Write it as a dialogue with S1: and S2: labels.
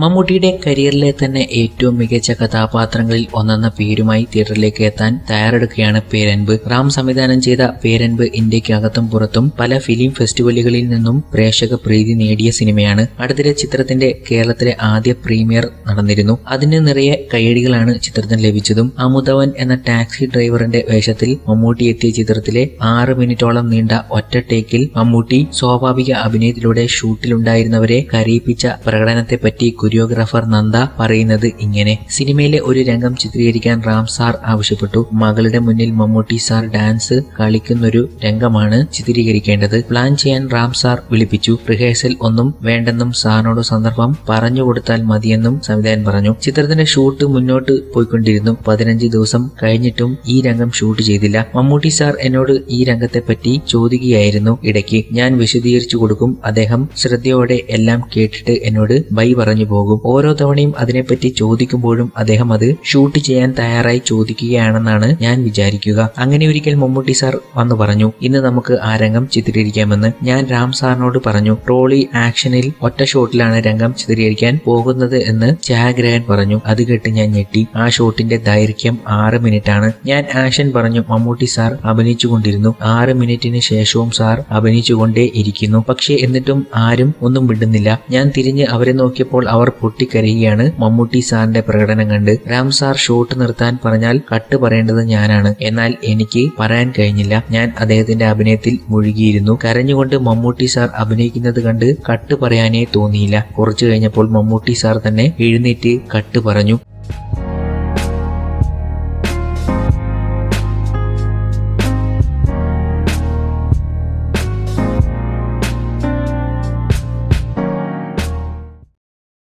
S1: മമ്മൂട്ടിയുടെ കരിയറിലെ തന്നെ ഏറ്റവും മികച്ച കഥാപാത്രങ്ങളിൽ ഒന്നെന്ന പേരുമായി തിയേറ്ററിലേക്ക് എത്താൻ തയ്യാറെടുക്കുകയാണ് പേരൻപ്. റാം സംവിധാനം ചെയ്ത പേരൻപ് ഇന്ത്യക്കകത്തും പുറത്തും പല ഫിലിം ഫെസ്റ്റിവലുകളിൽ നിന്നും പ്രേക്ഷക പ്രീതി നേടിയ സിനിമയാണ്. അടുത്തിടെ ചിത്രത്തിന്റെ കേരളത്തിലെ ആദ്യ പ്രീമിയർ നടന്നിരുന്നു. അതിന് നിറയെ കയ്യടികളാണ് ചിത്രത്തിന് ലഭിച്ചതും. അമുതവൻ എന്ന ടാക്സി ഡ്രൈവറിന്റെ വേഷത്തിൽ മമ്മൂട്ടി എത്തിയ ചിത്രത്തിലെ ആറ് മിനിറ്റോളം നീണ്ട ഒറ്റ ടേക്കിൽ മമ്മൂട്ടി സ്വാഭാവിക അഭിനയത്തിലൂടെ ഷൂട്ടിലുണ്ടായിരുന്നവരെ കരയിപ്പിച്ച പ്രകടനത്തെപ്പറ്റി കൊറിയോഗ്രാഫർ നന്ദ പറയുന്നത് ഇങ്ങനെ. സിനിമയിലെ ഒരു രംഗം ചിത്രീകരിക്കാൻ റാം സാർ ആവശ്യപ്പെട്ടു. മകളുടെ മുന്നിൽ മമ്മൂട്ടി സാർ ഡാൻസ് കളിക്കുന്നൊരു രംഗമാണ് ചിത്രീകരിക്കേണ്ടത്. പ്ലാൻ ചെയ്യാൻ റാം സാർ വിളിപ്പിച്ചു. റിഹേഴ്സൽ ഒന്നും വേണ്ടെന്നും സാറിനോട് സന്ദർഭം പറഞ്ഞു കൊടുത്താൽ മതിയെന്നും സംവിധായകൻ പറഞ്ഞു. ചിത്രത്തിന്റെ ഷൂട്ട് മുന്നോട്ട് പോയിക്കൊണ്ടിരുന്നു. പതിനഞ്ച് ദിവസം കഴിഞ്ഞിട്ടും ഈ രംഗം ഷൂട്ട് ചെയ്തില്ല. മമ്മൂട്ടി സാർ എന്നോട് ഈ രംഗത്തെ പറ്റി ചോദിക്കുകയായിരുന്നു ഇടയ്ക്ക്. ഞാൻ വിശദീകരിച്ചു കൊടുക്കും. അദ്ദേഹം ശ്രദ്ധയോടെ എല്ലാം കേട്ടിട്ട് എന്നോട് ബൈ പറഞ്ഞു പോകും. ഓരോ തവണയും അതിനെപ്പറ്റി ചോദിക്കുമ്പോഴും അദ്ദേഹം അത് ഷൂട്ട് ചെയ്യാൻ തയ്യാറായി ചോദിക്കുകയാണെന്നാണ് ഞാൻ വിചാരിക്കുക. അങ്ങനെ ഒരിക്കൽ മമ്മൂട്ടി സാർ വന്നു പറഞ്ഞു ഇന്ന് നമുക്ക് ആ രംഗം ചിത്രീകരിക്കാമെന്ന്. ഞാൻ രാം സാറിനോട് പറഞ്ഞു ട്രോളി ആക്ഷനിൽ ഒറ്റ ഷോട്ടിലാണ് രംഗം ചിത്രീകരിക്കാൻ പോകുന്നത് എന്ന് ഛായാഗ്രഹൻ പറഞ്ഞു. അത് കേട്ട് ഞാൻ ഞെട്ടി. ആ ഷോട്ടിന്റെ ദൈർഘ്യം ആറ് മിനിറ്റ് ആണ് ഞാൻ ആക്ഷൻ പറഞ്ഞു മമ്മൂട്ടി സാർ അഭിനയിച്ചുകൊണ്ടിരുന്നു. ആറ് മിനിറ്റിന് ശേഷവും സാർ അഭിനയിച്ചുകൊണ്ടേ ഇരിക്കുന്നു പക്ഷേ എന്നിട്ടും ആരും ഒന്നും വിടുന്നില്ല ഞാൻ തിരിഞ്ഞ് അവരെ നോക്കിയപ്പോൾ അവർ പൊട്ടിക്കരയുകയാണ്. മമ്മൂട്ടി സാറിന്റെ പ്രകടനം കണ്ട് രാം സാർ ഷോട്ട് നിർത്താൻ പറഞ്ഞാൽ കട്ട് പറയേണ്ടത് ഞാനാണ്. എന്നാൽ എനിക്ക് പറയാൻ കഴിഞ്ഞില്ല. ഞാൻ അദ്ദേഹത്തിന്റെ അഭിനയത്തിൽ മുഴുകിയിരുന്നു. കരഞ്ഞുകൊണ്ട് മമ്മൂട്ടി സാർ അഭിനയിക്കുന്നത് കണ്ട് കട്ട് പറയാനേ തോന്നിയില്ല. കുറച്ചു കഴിഞ്ഞപ്പോൾ മമ്മൂട്ടി സാർ തന്നെ എഴുന്നേറ്റ് കട്ട് പറഞ്ഞു.